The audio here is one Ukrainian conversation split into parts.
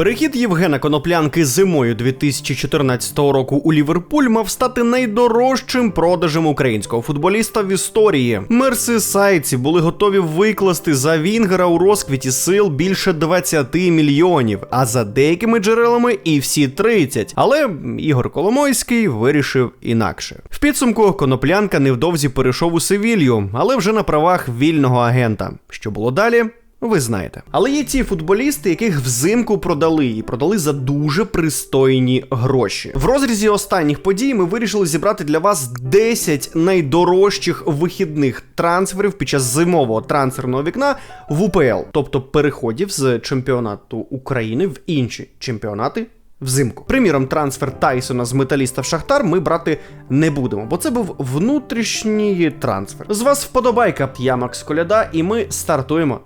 Перехід Євгена Коноплянки зимою 2014 року у Ліверпуль мав стати найдорожчим продажем українського футболіста в історії. Мерсисайці були готові викласти за Вінгера у розквіті сил більше 20 мільйонів, а за деякими джерелами і всі 30. Але Ігор Коломойський вирішив інакше. В підсумку Коноплянка невдовзі перейшов у Севілью, але вже на правах вільного агента. Що було далі? Ви знаєте. Але є ті футболісти, яких взимку продали, і продали за дуже пристойні гроші. В розрізі останніх подій ми вирішили зібрати для вас 10 найдорожчих вихідних трансферів під час зимового трансферного вікна в УПЛ, тобто переходів з чемпіонату України в інші чемпіонати. Взимку, приміром, трансфер Тайсона з металіста в Шахтар ми брати не будемо, бо це був внутрішній трансфер. З вас вподобайка, я Макс Коляда, і ми стартуємо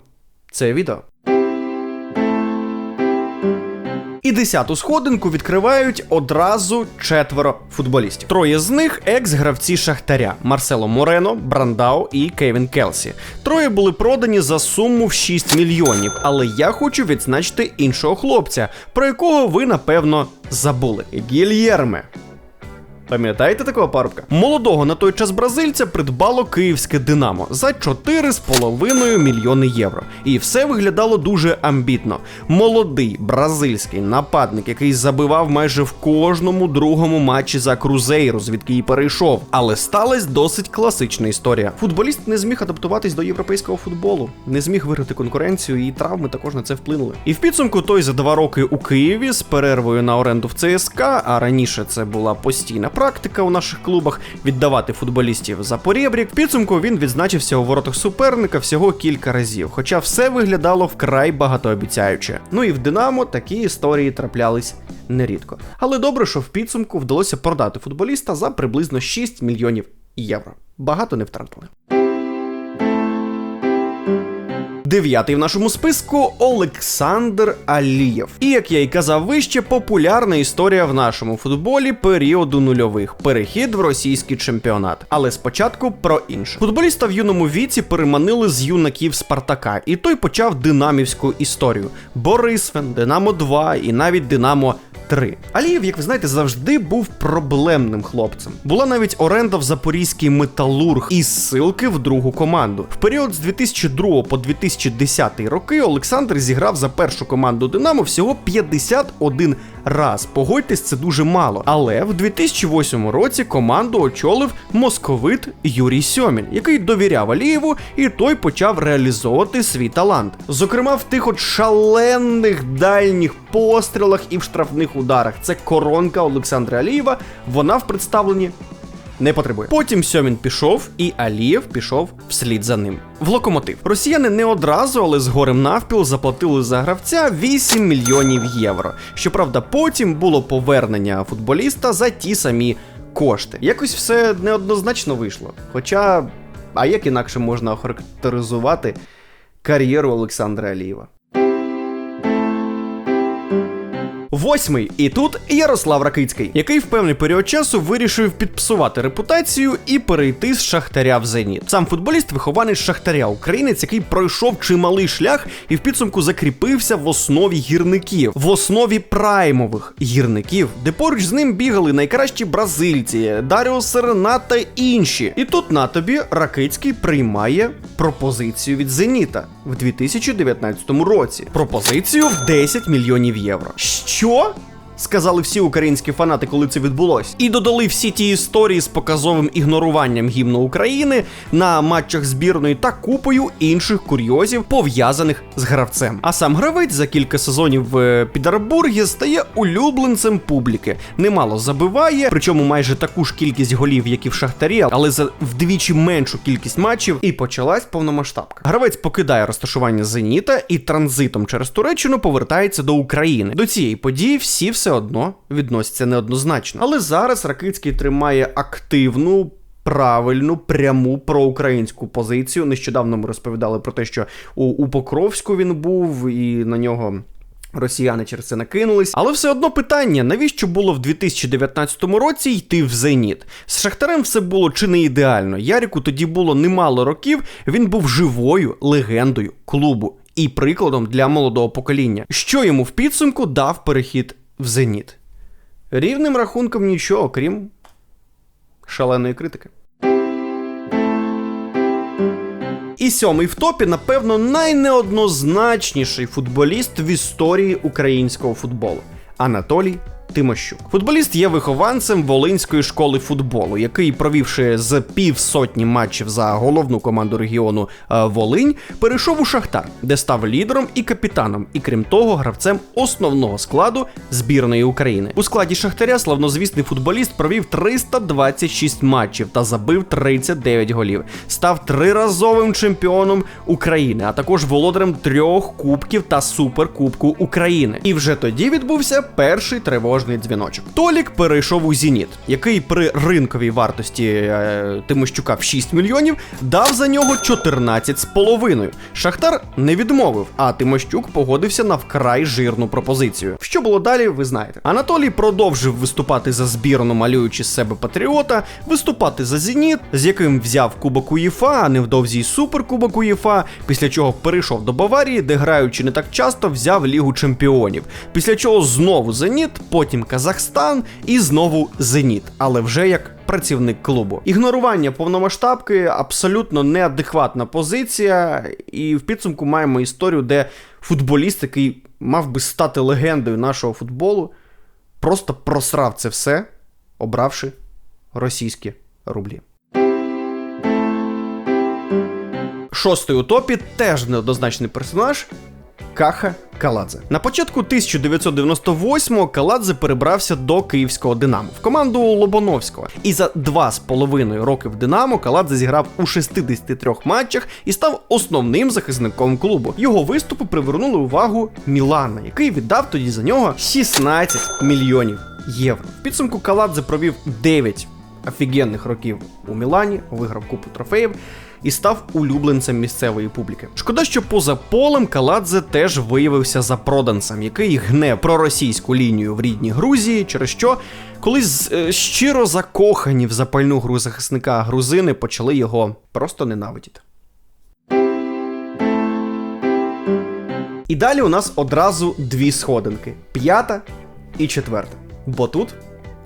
це відео. І десяту сходинку відкривають одразу четверо футболістів. Троє з них екс-гравці Шахтаря: Марсело Морено, Брандау і Кевін Келсі. Троє були продані за суму в 6 мільйонів. Але я хочу відзначити іншого хлопця, про якого ви напевно забули. Гільєрме. Пам'ятаєте такого парубка? Молодого на той час бразильця придбало київське Динамо за 4,5 мільйони євро. І все виглядало дуже амбітно. Молодий бразильський нападник, який забивав майже в кожному другому матчі за Крузейру, звідки і перейшов. Але сталася досить класична історія. Футболіст не зміг адаптуватись до європейського футболу, не зміг виграти конкуренцію, і травми також на це вплинули. І в підсумку той за два роки у Києві з перервою на оренду в ЦСКА, а раніше це була постійна практика у наших клубах віддавати футболістів за порєбрік. В підсумку він відзначився у воротах суперника всього кілька разів, хоча все виглядало вкрай багатообіцяюче. Ну і в Динамо такі історії траплялись нерідко. Але добре, що в підсумку вдалося продати футболіста за приблизно 6 мільйонів євро. Багато не втратили. Дев'ятий в нашому списку Олександр Алієв. І як я й казав вище, популярна історія в нашому футболі періоду нульових перехід в російський чемпіонат. Але спочатку про інше. Футболіста в юному віці переманили з юнаків Спартака, і той почав динамівську історію: Борисфен, Динамо 2 і навіть Динамо 3. Алієв, як ви знаєте, завжди був проблемним хлопцем. Була навіть оренда в запорізький металург і ссилки в другу команду. В період з 2002 по 2010 роки Олександр зіграв за першу команду Динамо всього 51 раз. Погодьтесь, це дуже мало. Але в 2008 році команду очолив московит Юрій Сьомін, який довіряв Алієву, і той почав реалізовувати свій талант. Зокрема, в тих от шалених дальніх пострілах і в штрафних ударах. Це коронка Олександра Алієва. Вона в представленні не потребує. Потім Сьомін пішов, і Алієв пішов вслід за ним. В локомотив. Росіяни не одразу, але з горем навпіл заплатили за гравця 8 мільйонів євро. Щоправда, потім було повернення футболіста за ті самі кошти. Якось все неоднозначно вийшло. Хоча, а як інакше можна охарактеризувати кар'єру Олександра Алієва? Восьмий, і тут Ярослав Ракицький, який в певний період часу вирішив підпсувати репутацію і перейти з Шахтаря в Зеніт. Сам футболіст вихований з Шахтаря, українець, який пройшов чималий шлях і в підсумку закріпився в основі гірників, в основі праймових гірників, де поруч з ним бігали найкращі бразильці, Даріо Серена та інші. І тут на тобі Ракицький приймає пропозицію від Зеніта в 2019 році. Пропозицію в 10 мільйонів євро. Що? Що? Сказали всі українські фанати, коли це відбулось, і додали всі ті історії з показовим ігноруванням гімну України на матчах збірної та купою інших курйозів, пов'язаних з гравцем. А сам гравець за кілька сезонів в Підарбургі стає улюбленцем публіки. Немало забиває, причому майже таку ж кількість голів, як і в Шахтарі, але за вдвічі меншу кількість матчів. І почалась повномасштабка. Гравець покидає розташування Зеніта і транзитом через Туреччину повертається до України. До цієї події всі все одно відносяться неоднозначно. Але зараз Ракицький тримає активну. Правильну, пряму проукраїнську позицію. Нещодавно ми розповідали про те, що у, у Покровську він був, і на нього росіяни через це накинулись. Але все одно питання: навіщо було в 2019 році йти в Зеніт? З Шахтарем все було чи не ідеально. Яріку тоді було немало років. Він був живою легендою клубу. і прикладом для молодого покоління, що йому в підсумку дав перехід в Зеніт. Рівним рахунком нічого, крім шаленої критики. І сьомий в топі, напевно, найнеоднозначніший футболіст в історії українського футболу Анатолій Тимощук. Футболіст є вихованцем Волинської школи футболу, який, провівши з півсотні матчів за головну команду регіону е, Волинь, перейшов у Шахтар, де став лідером і капітаном, і крім того, гравцем основного складу збірної України. У складі Шахтаря славнозвісний футболіст провів 326 матчів та забив 39 голів. Став триразовим чемпіоном України, а також володарем трьох кубків та суперкубку України. І вже тоді відбувся перший тривожний дзвіночок. Толік перейшов у Зеніт, який при ринковій вартості е, Тимощука в 6 мільйонів дав за нього 14,5. Шахтар не відмовив, а Тимощук погодився на вкрай жирну пропозицію. Що було далі, ви знаєте. Анатолій продовжив виступати за збірну, малюючи з себе патріота, виступати за Зеніт, з яким взяв Кубок УЄФА, а невдовзі й Суперкубок УЄФА, після чого перейшов до Баварії, де граючи не так часто, взяв Лігу Чемпіонів. Після чого знову Зеніт, потім Казахстан і знову Зеніт, але вже як працівник клубу. Ігнорування повномасштабки абсолютно неадекватна позиція, і в підсумку маємо історію, де футболіст, який мав би стати легендою нашого футболу, просто просрав це все, обравши російські рублі. Шостий у топі теж неоднозначний персонаж. Каха Каладзе. На початку 1998-го Каладзе перебрався до київського Динамо в команду Лобоновського. І за два з половиною роки в Динамо Каладзе зіграв у 63 матчах і став основним захисником клубу. Його виступи привернули увагу Мілана, який віддав тоді за нього 16 мільйонів євро. В підсумку Каладзе провів 9 офігенних років у Мілані, виграв купу трофеїв і став улюбленцем місцевої публіки. Шкода, що поза полем Каладзе теж виявився запроданцем, який гне проросійську лінію в рідній Грузії, через що колись е, щиро закохані в запальну гру захисника грузини почали його просто ненавидіти. І далі у нас одразу дві сходинки: п'ята і четверта. Бо тут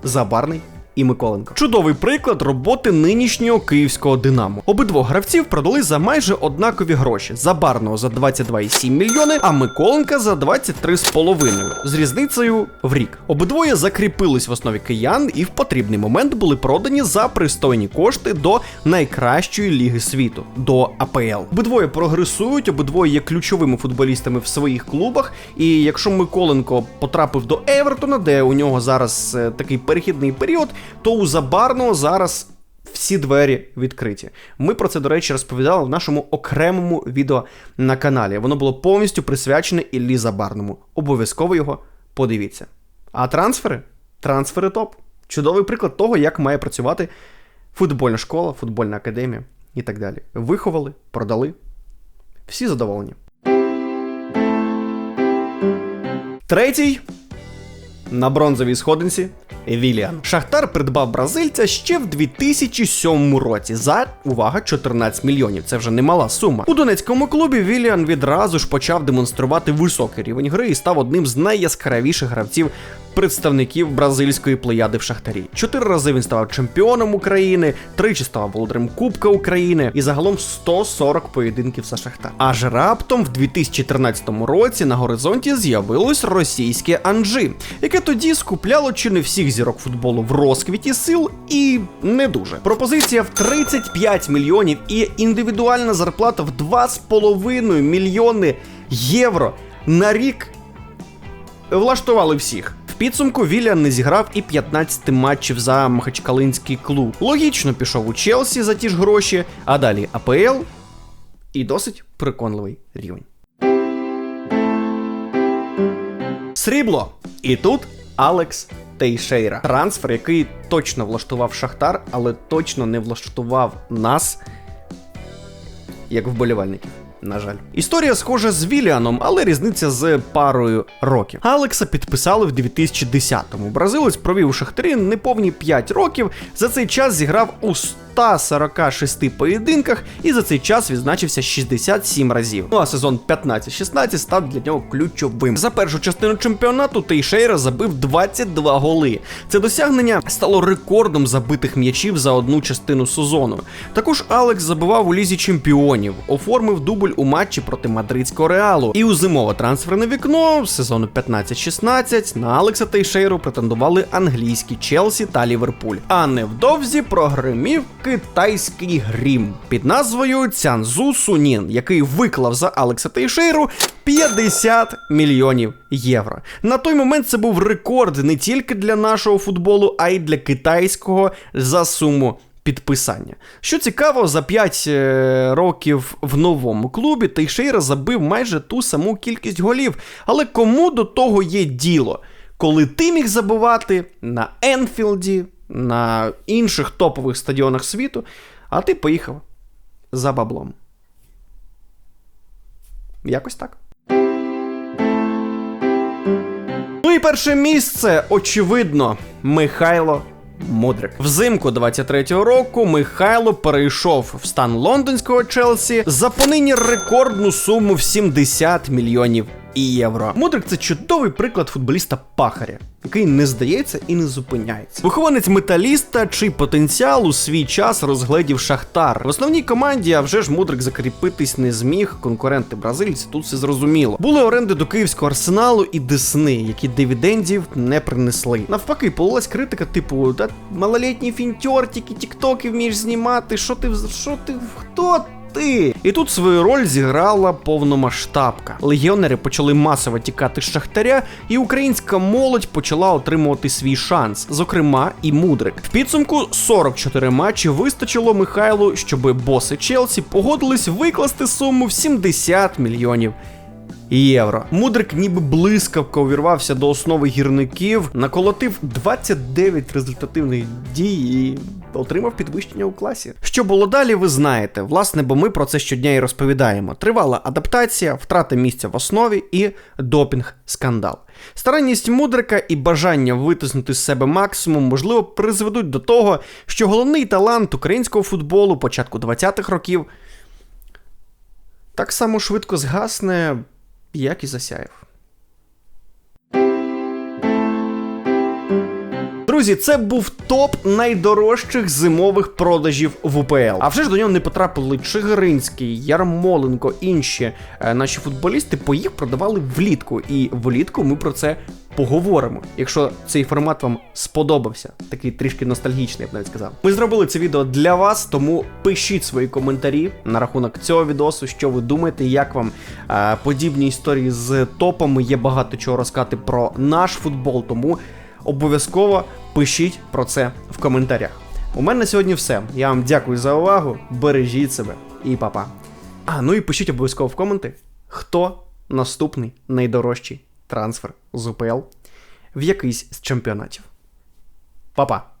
забарний і Миколенко. Чудовий приклад роботи нинішнього київського Динамо. Обидвох гравців продали за майже однакові гроші: Забарного за 22,7 мільйони, а Миколенка за 23,5 з різницею в рік. Обидвоє закріпились в основі киян і в потрібний момент були продані за пристойні кошти до найкращої ліги світу до АПЛ. Обидвоє прогресують, обидвоє є ключовими футболістами в своїх клубах. І якщо Миколенко потрапив до Евертона, де у нього зараз е, такий перехідний період, то у Забарного зараз всі двері відкриті. Ми про це, до речі, розповідали в нашому окремому відео на каналі. Воно було повністю присвячене Іллі Забарному. Обов'язково його подивіться. А трансфери? Трансфери топ. Чудовий приклад того, як має працювати футбольна школа, футбольна академія і так далі. Виховали, продали. Всі задоволені. Третій на бронзовій сходинці Віліан. Шахтар придбав бразильця ще в 2007 році за увага 14 мільйонів. Це вже немала сума. У донецькому клубі Віліан відразу ж почав демонструвати високий рівень гри і став одним з найяскравіших гравців. Представників бразильської плеяди в Шахтарі. Чотири рази він ставав чемпіоном України, тричі ставав володарем Кубка України і загалом 140 поєдинків за Шахтар. Аж раптом в 2013 році на горизонті з'явилось російське Анжи, яке тоді скупляло чи не всіх зірок футболу в розквіті сил і не дуже. Пропозиція в 35 мільйонів і індивідуальна зарплата в 2,5 мільйони євро на рік влаштували всіх. Підсумку Віліан не зіграв і 15 матчів за Махачкалинський клуб. Логічно пішов у Челсі за ті ж гроші, а далі АПЛ і досить переконливий рівень. Срібло. І тут Алекс Тейшейра. Трансфер, який точно влаштував Шахтар, але точно не влаштував нас як вболівальників. На жаль, історія схожа з Віліаном, але різниця з парою років. Алекса підписали в 2010-му. Бразилець провів у Шахтарі неповні 5 років. За цей час зіграв у 146 поєдинках і за цей час відзначився 67 разів. Ну а сезон 15-16 став для нього ключовим. За першу частину чемпіонату Тейшейра забив 22 голи. Це досягнення стало рекордом забитих м'ячів за одну частину сезону. Також Алекс забивав у лізі чемпіонів, оформив дубль у матчі проти мадридського реалу. І у зимове трансферне вікно сезону 15-16 на Алекса Тейшейру претендували англійські Челсі та Ліверпуль. А невдовзі прогримів китайський грім під назвою Цянзу Сунін, який виклав за Алекса Тейшейру 50 мільйонів євро. На той момент це був рекорд не тільки для нашого футболу, а й для китайського за суму. Підписання. Що цікаво, за 5 е, років в новому клубі Тейшейра забив майже ту саму кількість голів. Але кому до того є діло? Коли ти міг забивати на Енфілді, на інших топових стадіонах світу, а ти поїхав за баблом. Якось так. Ну і перше місце, очевидно, Михайло Мудрик. Взимку 23-го року Михайло перейшов в стан лондонського Челсі за понині рекордну суму в 70 мільйонів євро. Мудрик це чудовий приклад футболіста пахаря, який не здається і не зупиняється. Вихованець металіста, чий потенціал у свій час розгледів Шахтар. В основній команді, а вже ж Мудрик закріпитись не зміг. Конкуренти бразильці тут все зрозуміло. Були оренди до київського арсеналу і Десни, які дивідендів не принесли. Навпаки, полилась критика, типу, та малолітній фінтьор, тільки тіктоки вмієш знімати. Що ти що ти хто? Ти. І тут свою роль зіграла повномасштабка. Легіонери почали масово тікати з шахтаря, і українська молодь почала отримувати свій шанс, зокрема і мудрик. В підсумку 44 матчі вистачило Михайлу, щоби боси Челсі погодились викласти суму в 70 мільйонів. Євро. Мудрик ніби блискавка увірвався до основи гірників, наколотив 29 результативних дій і отримав підвищення у класі. Що було далі, ви знаєте. Власне, бо ми про це щодня і розповідаємо. Тривала адаптація, втрата місця в основі і допінг-скандал. Старанність мудрика і бажання витиснути з себе максимум, можливо, призведуть до того, що головний талант українського футболу початку 20-х років так само швидко згасне як і засяяв. Друзі, це був топ найдорожчих зимових продажів в УПЛ. А вже ж до нього не потрапили Чигиринський, Ярмоленко, інші е, наші футболісти, бо їх продавали влітку. І влітку ми про це поговоримо. Якщо цей формат вам сподобався, такий трішки ностальгічний, я б навіть сказав. Ми зробили це відео для вас, тому пишіть свої коментарі на рахунок цього відосу, що ви думаєте, як вам е, подібні історії з топами. Є багато чого розказати про наш футбол, тому обов'язково пишіть про це в коментарях. У мене на сьогодні все. Я вам дякую за увагу. Бережіть себе і па-па. А, ну і пишіть обов'язково в коменти, хто наступний найдорожчий трансфер з УПЛ в якийсь з чемпіонатів. Па-па!